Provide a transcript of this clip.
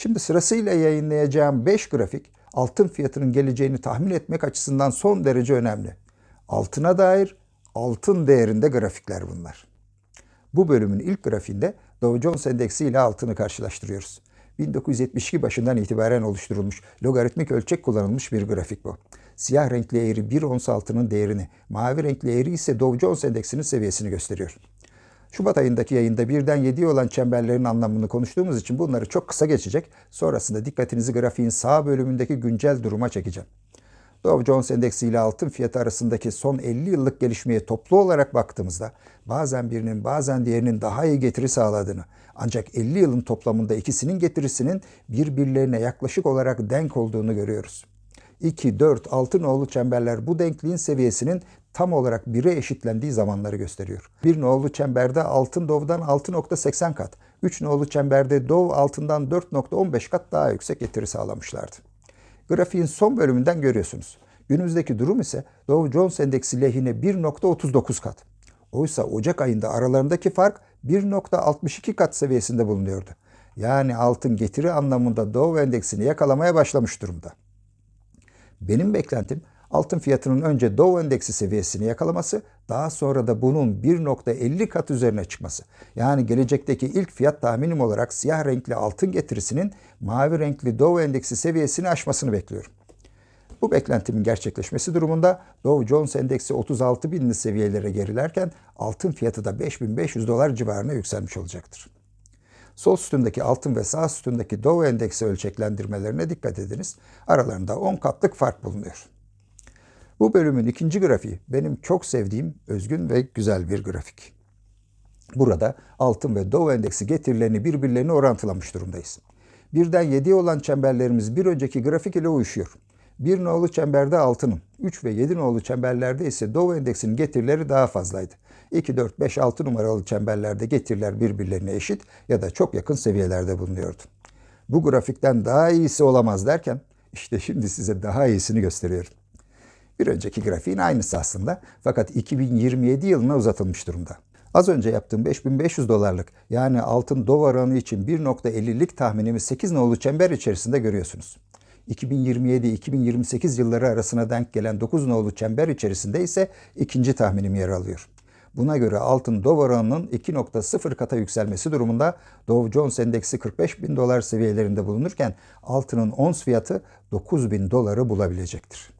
Şimdi sırasıyla yayınlayacağım 5 grafik altın fiyatının geleceğini tahmin etmek açısından son derece önemli. Altına dair altın değerinde grafikler bunlar. Bu bölümün ilk grafiğinde Dow Jones Endeksi ile altını karşılaştırıyoruz. 1972 başından itibaren oluşturulmuş, logaritmik ölçek kullanılmış bir grafik bu. Siyah renkli eğri 1 ons altının değerini, mavi renkli eğri ise Dow Jones Endeksinin seviyesini gösteriyor. Şubat ayındaki yayında birden 7'ye olan çemberlerin anlamını konuştuğumuz için bunları çok kısa geçecek. Sonrasında dikkatinizi grafiğin sağ bölümündeki güncel duruma çekeceğim. Dow Jones Endeksi ile altın fiyatı arasındaki son 50 yıllık gelişmeye toplu olarak baktığımızda bazen birinin bazen diğerinin daha iyi getiri sağladığını ancak 50 yılın toplamında ikisinin getirisinin birbirlerine yaklaşık olarak denk olduğunu görüyoruz. 2, 4, 6 nolu çemberler bu denkliğin seviyesinin tam olarak 1'e eşitlendiği zamanları gösteriyor. Bir nolu çemberde altın Dov'dan 6.80 kat, 3 nolu çemberde Dov altından 4.15 kat daha yüksek getiri sağlamışlardı. Grafiğin son bölümünden görüyorsunuz. Günümüzdeki durum ise Dow Jones Endeksi lehine 1.39 kat. Oysa Ocak ayında aralarındaki fark 1.62 kat seviyesinde bulunuyordu. Yani altın getiri anlamında Dow Endeksini yakalamaya başlamış durumda. Benim beklentim altın fiyatının önce Dow Endeksi seviyesini yakalaması, daha sonra da bunun 1.50 kat üzerine çıkması. Yani gelecekteki ilk fiyat tahminim olarak siyah renkli altın getirisinin mavi renkli Dow Endeksi seviyesini aşmasını bekliyorum. Bu beklentimin gerçekleşmesi durumunda Dow Jones Endeksi 36 binli seviyelere gerilerken altın fiyatı da 5500 dolar civarına yükselmiş olacaktır. Sol sütundaki altın ve sağ sütundaki Dow Endeksi ölçeklendirmelerine dikkat ediniz. Aralarında 10 katlık fark bulunuyor. Bu bölümün ikinci grafiği benim çok sevdiğim özgün ve güzel bir grafik. Burada altın ve Dow Endeksi getirilerini birbirlerine orantılamış durumdayız. Birden 7'ye olan çemberlerimiz bir önceki grafik ile uyuşuyor. Bir nolu çemberde altının, 3 ve 7 nolu çemberlerde ise Dow Endeksinin getirileri daha fazlaydı. 2, 4, 5, 6 numaralı çemberlerde getiriler birbirlerine eşit ya da çok yakın seviyelerde bulunuyordu. Bu grafikten daha iyisi olamaz derken işte şimdi size daha iyisini gösteriyorum. Bir önceki grafiğin aynısı aslında fakat 2027 yılına uzatılmış durumda. Az önce yaptığım 5500 dolarlık yani altın dolar oranı için 1.50'lik tahminimi 8 nolu çember içerisinde görüyorsunuz. 2027-2028 yılları arasına denk gelen 9 nolu çember içerisinde ise ikinci tahminim yer alıyor. Buna göre altın oranının 2.0 kata yükselmesi durumunda Dow Jones Endeksi 45 bin dolar seviyelerinde bulunurken altının ons fiyatı 9 bin doları bulabilecektir.